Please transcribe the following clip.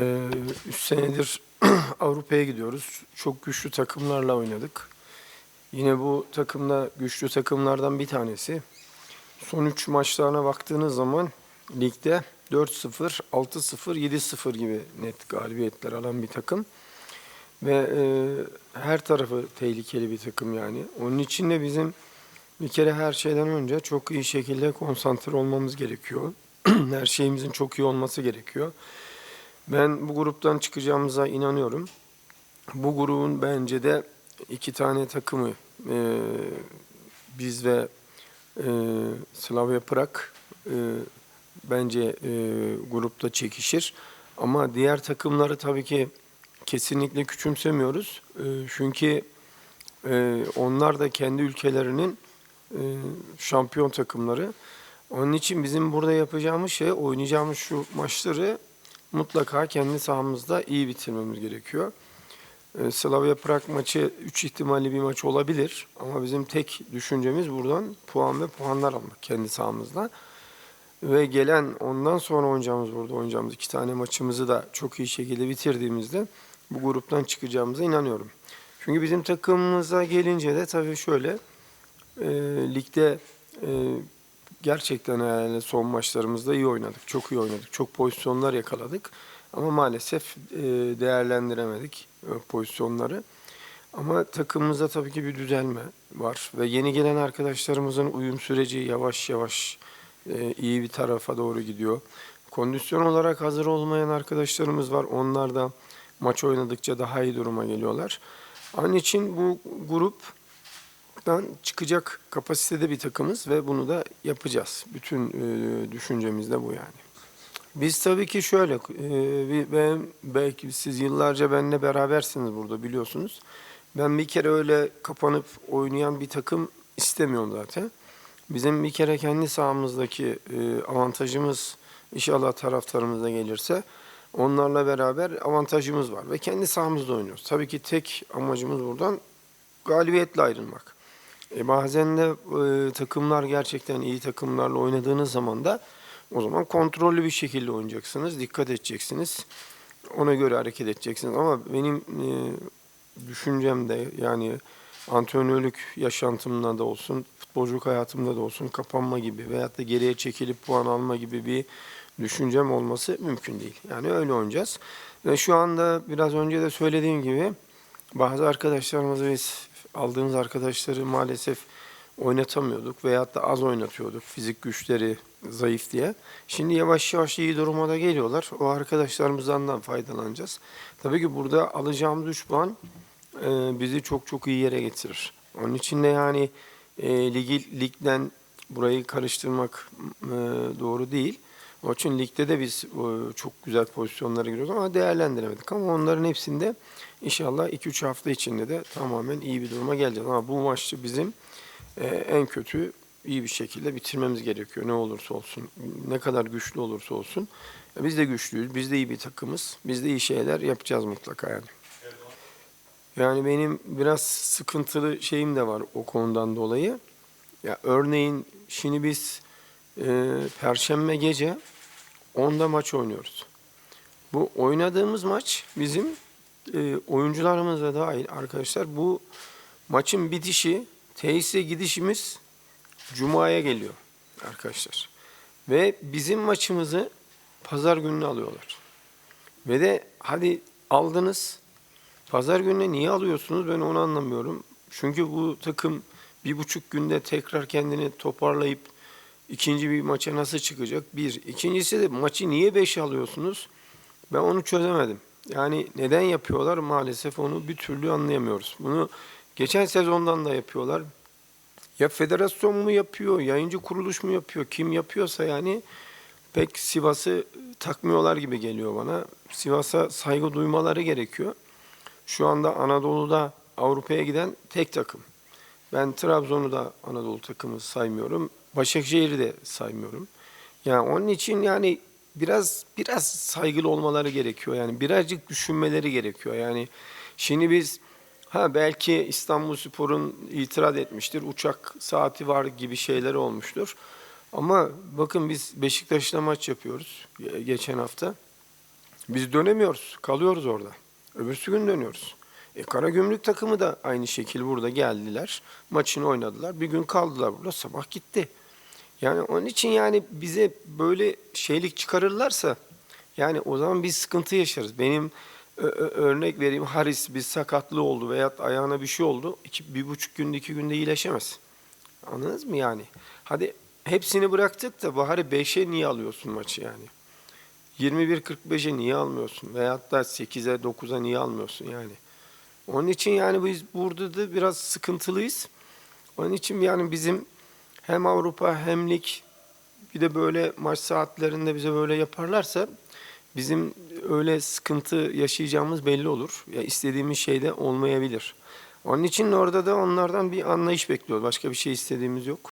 Ee, senedir Avrupa'ya gidiyoruz. Çok güçlü takımlarla oynadık. Yine bu takımda güçlü takımlardan bir tanesi. Son 3 maçlarına baktığınız zaman ligde 4-0, 6-0, 7-0 gibi net galibiyetler alan bir takım. Ve e, her tarafı tehlikeli bir takım yani. Onun için de bizim bir kere her şeyden önce çok iyi şekilde konsantre olmamız gerekiyor. her şeyimizin çok iyi olması gerekiyor. Ben bu gruptan çıkacağımıza inanıyorum. Bu grubun bence de iki tane takımı e, biz ve e, Slavia Prag e, bence e, grupta çekişir. Ama diğer takımları tabii ki kesinlikle küçümsemiyoruz. E, çünkü e, onlar da kendi ülkelerinin e, şampiyon takımları. Onun için bizim burada yapacağımız şey oynayacağımız şu maçları mutlaka kendi sahamızda iyi bitirmemiz gerekiyor. Ee, Slavia Prag maçı 3 ihtimalli bir maç olabilir ama bizim tek düşüncemiz buradan puan ve puanlar almak kendi sahamızda. Ve gelen ondan sonra oynayacağımız burada oynayacağımız iki tane maçımızı da çok iyi şekilde bitirdiğimizde bu gruptan çıkacağımıza inanıyorum. Çünkü bizim takımımıza gelince de tabii şöyle e, ligde e, gerçekten yani son maçlarımızda iyi oynadık. Çok iyi oynadık. Çok pozisyonlar yakaladık. Ama maalesef e, değerlendiremedik e, pozisyonları. Ama takımımızda tabii ki bir düzelme var. Ve yeni gelen arkadaşlarımızın uyum süreci yavaş yavaş e, iyi bir tarafa doğru gidiyor. Kondisyon olarak hazır olmayan arkadaşlarımız var. Onlar da maç oynadıkça daha iyi duruma geliyorlar. Onun için bu grup dan çıkacak kapasitede bir takımız ve bunu da yapacağız. Bütün e, düşüncemiz de bu yani. Biz tabii ki şöyle, e, ben belki siz yıllarca benimle berabersiniz burada biliyorsunuz. Ben bir kere öyle kapanıp oynayan bir takım istemiyorum zaten. Bizim bir kere kendi sahamızdaki e, avantajımız inşallah taraftarımıza gelirse onlarla beraber avantajımız var ve kendi sahamızda oynuyoruz. Tabii ki tek amacımız buradan galibiyetle ayrılmak. E bazen de e, takımlar gerçekten iyi takımlarla oynadığınız zaman da o zaman kontrollü bir şekilde oynayacaksınız, dikkat edeceksiniz. Ona göre hareket edeceksiniz. Ama benim e, düşüncemde yani antrenörlük yaşantımda da olsun, futbolculuk hayatımda da olsun kapanma gibi veyahut da geriye çekilip puan alma gibi bir düşüncem olması mümkün değil. Yani öyle oynayacağız. Ve şu anda biraz önce de söylediğim gibi bazı arkadaşlarımızı biz aldığımız arkadaşları maalesef oynatamıyorduk veyahut da az oynatıyorduk fizik güçleri zayıf diye. Şimdi yavaş yavaş iyi duruma da geliyorlar. O arkadaşlarımızdan da faydalanacağız. Tabii ki burada alacağımız 3 puan e, bizi çok çok iyi yere getirir. Onun için de yani e, ligi ligden burayı karıştırmak e, doğru değil. Onun için ligde de biz e, çok güzel pozisyonlara giriyoruz ama değerlendiremedik. Ama onların hepsinde inşallah 2-3 hafta içinde de tamamen iyi bir duruma geleceğiz. Ama bu maçı bizim e, en kötü iyi bir şekilde bitirmemiz gerekiyor. Ne olursa olsun, ne kadar güçlü olursa olsun. E, Biz de güçlüyüz, biz de iyi bir takımız. Biz de iyi şeyler yapacağız mutlaka yani. Yani benim biraz sıkıntılı şeyim de var o konudan dolayı. Ya örneğin şimdi biz e, Perşembe gece 10'da maç oynuyoruz. Bu oynadığımız maç bizim e, oyuncularımız da dahil arkadaşlar bu maçın bitişi tesise gidişimiz Cuma'ya geliyor arkadaşlar. Ve bizim maçımızı pazar gününe alıyorlar. Ve de hadi aldınız pazar gününe niye alıyorsunuz ben onu anlamıyorum. Çünkü bu takım bir buçuk günde tekrar kendini toparlayıp ikinci bir maça nasıl çıkacak? Bir. İkincisi de maçı niye beş alıyorsunuz? Ben onu çözemedim. Yani neden yapıyorlar maalesef onu bir türlü anlayamıyoruz. Bunu geçen sezondan da yapıyorlar. Ya federasyon mu yapıyor, yayıncı kuruluş mu yapıyor, kim yapıyorsa yani pek Sivas'ı takmıyorlar gibi geliyor bana. Sivas'a saygı duymaları gerekiyor. Şu anda Anadolu'da Avrupa'ya giden tek takım. Ben Trabzon'u da Anadolu takımı saymıyorum. Başakşehir'i de saymıyorum. Yani onun için yani biraz biraz saygılı olmaları gerekiyor. Yani birazcık düşünmeleri gerekiyor. Yani şimdi biz ha belki İstanbulspor'un itiraz etmiştir. Uçak saati var gibi şeyler olmuştur. Ama bakın biz Beşiktaş'la maç yapıyoruz ge- geçen hafta. Biz dönemiyoruz. Kalıyoruz orada. Öbürsü gün dönüyoruz. E, Karagümrük takımı da aynı şekil burada geldiler. Maçını oynadılar. Bir gün kaldılar burada. Sabah gitti. Yani onun için yani bize böyle şeylik çıkarırlarsa yani o zaman biz sıkıntı yaşarız. Benim örnek vereyim Haris bir sakatlığı oldu veya ayağına bir şey oldu. İki, bir buçuk günde iki günde iyileşemez. Anladınız mı yani? Hadi hepsini bıraktık da Bahar'ı 5'e niye alıyorsun maçı yani? 21-45'e niye almıyorsun? Veyahut da 8'e 9'a niye almıyorsun yani? Onun için yani biz burada da biraz sıkıntılıyız. Onun için yani bizim hem Avrupa hem lig bir de böyle maç saatlerinde bize böyle yaparlarsa bizim öyle sıkıntı yaşayacağımız belli olur. Ya istediğimiz şey de olmayabilir. Onun için orada da onlardan bir anlayış bekliyoruz. Başka bir şey istediğimiz yok.